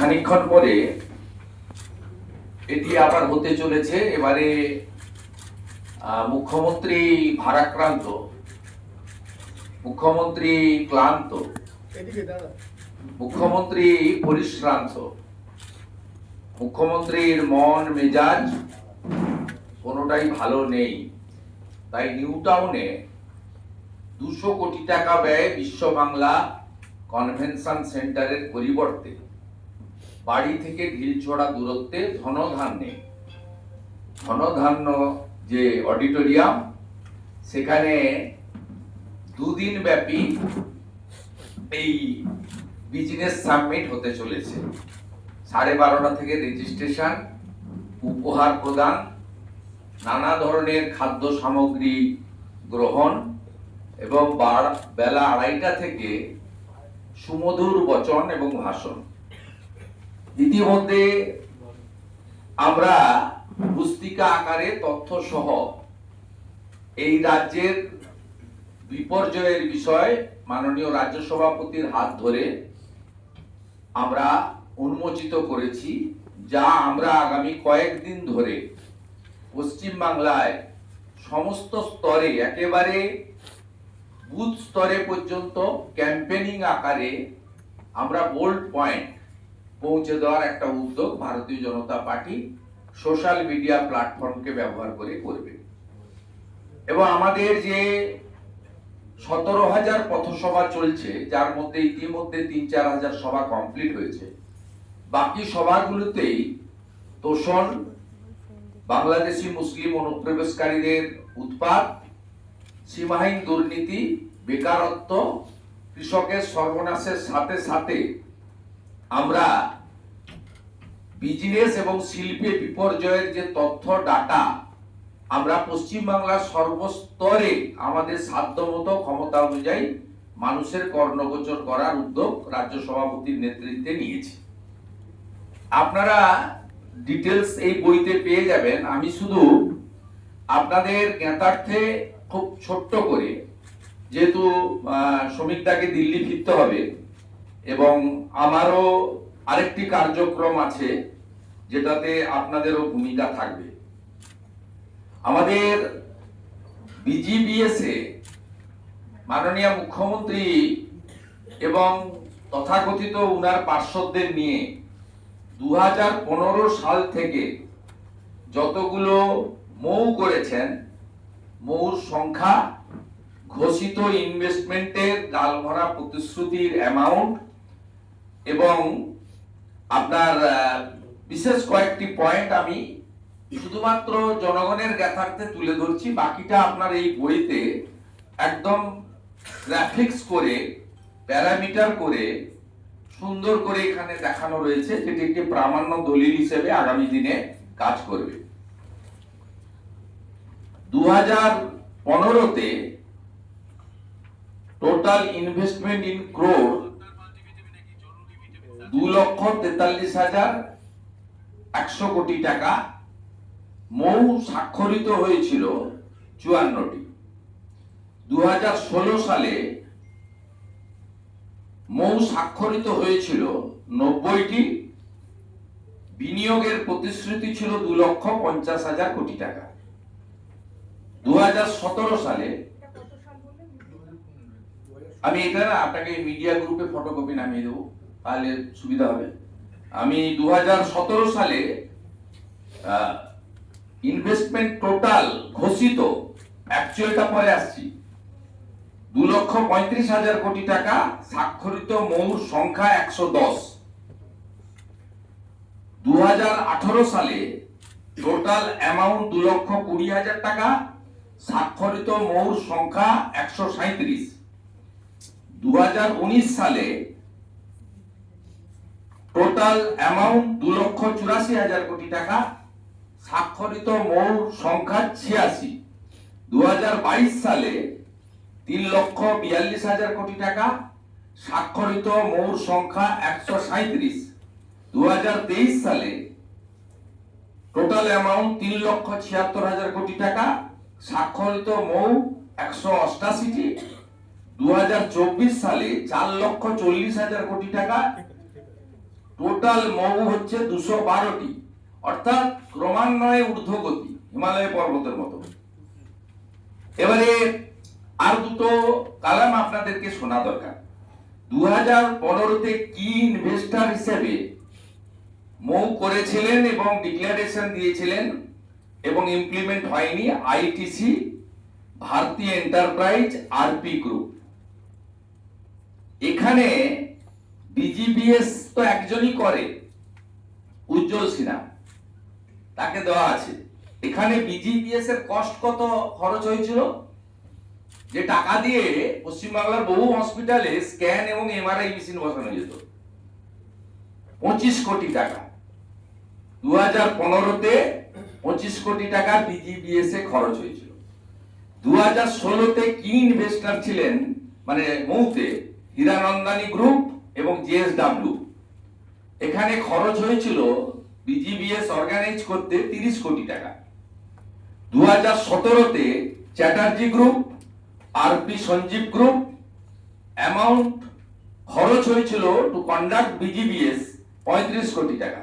খানিকক্ষণ পরে এটি আবার হতে চলেছে। এবারে মুখ্যমন্ত্রী ভারাক্রান্ত। মুখ্যমন্ত্রী ক্লান্ত। মুখ্যমন্ত্রী পরিশ্রান্ত। মুখ্যমন্ত্রীর মন মেজাজ কোনোটাই ভালো নেই। তাই নিউ টাউনে দুশো কোটি টাকা ব্যয়ে বিশ্ব বাংলা কনভেনশন সেন্টারের পরিবর্তে বাড়ি থেকে ঢিলছড়া দূরত্বে ধনধান্যে। ধনধান্য যে অডিটোরিয়াম, সেখানে দুদিন ব্যাপী এই বিজনেস সাবমিট হতে চলেছে। সাড়ে বারোটা থেকে রেজিস্ট্রেশন, উপহার প্রদান, নানা ধরনের খাদ্য সামগ্রী গ্রহণ এবং বেলা আড়াইটা থেকে সুমধুর বচন এবং ভাষণ। ইতিমধ্যে আমরা পুস্তিকা আকারে তথ্য সহ এই রাজ্যের বিপর্যয়ের বিষয় মাননীয় রাজ্য সভাপতির হাত ধরে আমরা উন্মোচিত করেছি, যা আমরা আগামী কয়েকদিন ধরে পশ্চিম বাংলায় সমস্ত স্তরে, একেবারে বুথ স্তরে পর্যন্ত ক্যাম্পেনিং আকারে আমরা বোল্ড পয়েন্ট পৌঁছে দেওয়ার একটা উদ্যোগ Bharatiya Janata party social media প্ল্যাটফর্মকে ব্যবহার করে করবে। এবং আমাদের যে সতেরো হাজার পথসভা চলছে, যার মধ্যে ইতিমধ্যে তিন চার হাজার সভা কমপ্লিট হয়েছে, বাকি সভাগুলোতেই তোষণ, বাংলাদেশি মুসলিম অনুপ্রবেশকারীদের উৎপাত, সীমাহীন দুর্নীতি, বেকারত্ব, কৃষকের সর্বনাশের সাথে সাথে আমরা বিজনেস এবং শিল্পে বিপর্যয়ের যে তথ্য ডাটা আমরা পশ্চিমবাংলার সর্বস্তরে আমাদের সাধ্যমতো ক্ষমতা অনুযায়ী মানুষের কর্ণগোচর করার উদ্যোগ রাজ্য সভাপতির নেতৃত্বে নিয়েছি। আপনারা ডিটেলস এই বইতে পেয়ে যাবেন। আমি শুধু আপনাদের জ্ঞাতার্থে খুব ছোট্ট করে, যেহেতু শ্রমিকদাকে দিল্লি ফিরতে হবে এবং আমারও আরেকটি কার্যক্রম আছে যেটাতে আপনাদেরও ভূমিকা থাকবে। আমাদের বিজিবিএসে মাননীয় মুখ্যমন্ত্রী এবং তথাকথিত উনার পার্শ্বদের নিয়ে দু হাজার পনেরো সাল থেকে যতগুলো মৌ করেছেন, মৌর সংখ্যা, ঘোষিত ইনভেস্টমেন্টের গালভরা প্রতিশ্রুতির অ্যামাউন্ট এবং আপনার বিশেষ কয়েকটি পয়েন্ট আমি শুধুমাত্র জনগণের জ্ঞাতার্থে তুলে ধরছি। বাকিটা আপনার এই বইতে একদম গ্রাফিক্স করে প্যারামিটার করে, সুন্দর করে এখানে দেখানো রয়েছে, যেটি একটি প্রামাণ্য দলিল হিসেবে আগামী দিনে কাজ করবে। দু হাজার পনেরোতে টোটাল ইনভেস্টমেন্ট ইন ক্রোড দু লক্ষ তেতাল্লিশ হাজার একশো কোটি টাকা মৌ স্বাক্ষরিত হয়েছিল চুয়ান্নটি। দু হাজার ষোলো সালে মৌ স্বাক্ষরিত হয়েছিল নব্বইটি। বিনিয়োগের প্রতিশ্রুতি ছিল দু লক্ষ পঞ্চাশ হাজার কোটি টাকা। দু হাজার সতেরো সালে আমি এটা আপনাকে মিডিয়া গ্রুপে ফটোকপি নামিয়ে দেবো। তাহলে সুবিধা হবে। আমি দু হাজার সতেরো সালে ইনভেস্টমেন্ট টোটাল ঘোষিত অ্যাকচুয়ালটা পরে আসছি। দু লক্ষ পঁয়ত্রিশ হাজার কোটি টাকা স্বাক্ষরিত মৌর সংখ্যা একশো দশ। দু সালে টোটাল অ্যামাউন্ট দু লক্ষ কুড়ি হাজার টাকা, স্বাক্ষরিত মৌর সংখ্যা একশো সাঁত্রিশ দু সালে টোটাল অ্যামাউন্ট দু লক্ষ চুরাশি হাজার কোটি টাকা স্বাক্ষরিত মৌর সংখ্যা ছিয়াশি। দু সালে তিন লক্ষ বিয়াল্লিশ হাজার কোটি টাকা স্বাক্ষরিত মৌর সংখ্যা একশো সাঁত্রিশ দু সালে টোটাল অ্যামাউন্ট তিন লক্ষ ছিয়াত্তর হাজার কোটি টাকা স্বাক্ষরিত মৌ একশো অষ্টাশিটি। দু হাজার চব্বিশ সালে চার লক্ষ চল্লিশ হাজার কোটি টাকা টোটাল মৌ হচ্ছে দুশো বারোটি। অর্থাৎ ক্রমান্বয়ে ঊর্ধ্বগতি, হিমালয় পর্বতের মতো। এবারে আর দুটো কালাম আপনাদেরকে শোনা দরকার। দু হাজার পনেরোতে কি ইনভেস্টার হিসেবে মৌ করেছিলেন এবং ডিক্লারেশন দিয়েছিলেন এবং ইমপ্লিমেন্ট হয়নি ITC Bharti enterprise RP group এখানে বিজিবিএস তো একজনই করে, উজ্জ্বল সিনহা। তাকে দেওয়া আছে। এখানে বিজিবিএস এর কস্ট কত খরচ হয়েছিল? যে টাকা দিয়ে পশ্চিমবাংলার বহু হসপিটালে স্ক্যান এবং এমআরআই মেশিন বসানো যেত। পঁচিশ কোটি টাকা। দু হাজার পনেরোতে পঁচিশ কোটি টাকা বিজিবিএস এ খরচ হয়েছিল। দু হাজার ষোলোতে কি ইনভেস্টার ছিলেন মানে মৌতে, হীরানন্দানী গ্রুপ এবং জিএসডাব্লিউ এখানে খরচ হয়েছিল বিজিবিএস অর্গানাইজ করতে তিরিশ কোটি টাকা। দু হাজার সতেরোতে Chatterjee group RP Sanjiv group amount খরচ হয়েছিল টু কন্ডাক্ট বিজিবিএস পঁয়ত্রিশ কোটি টাকা।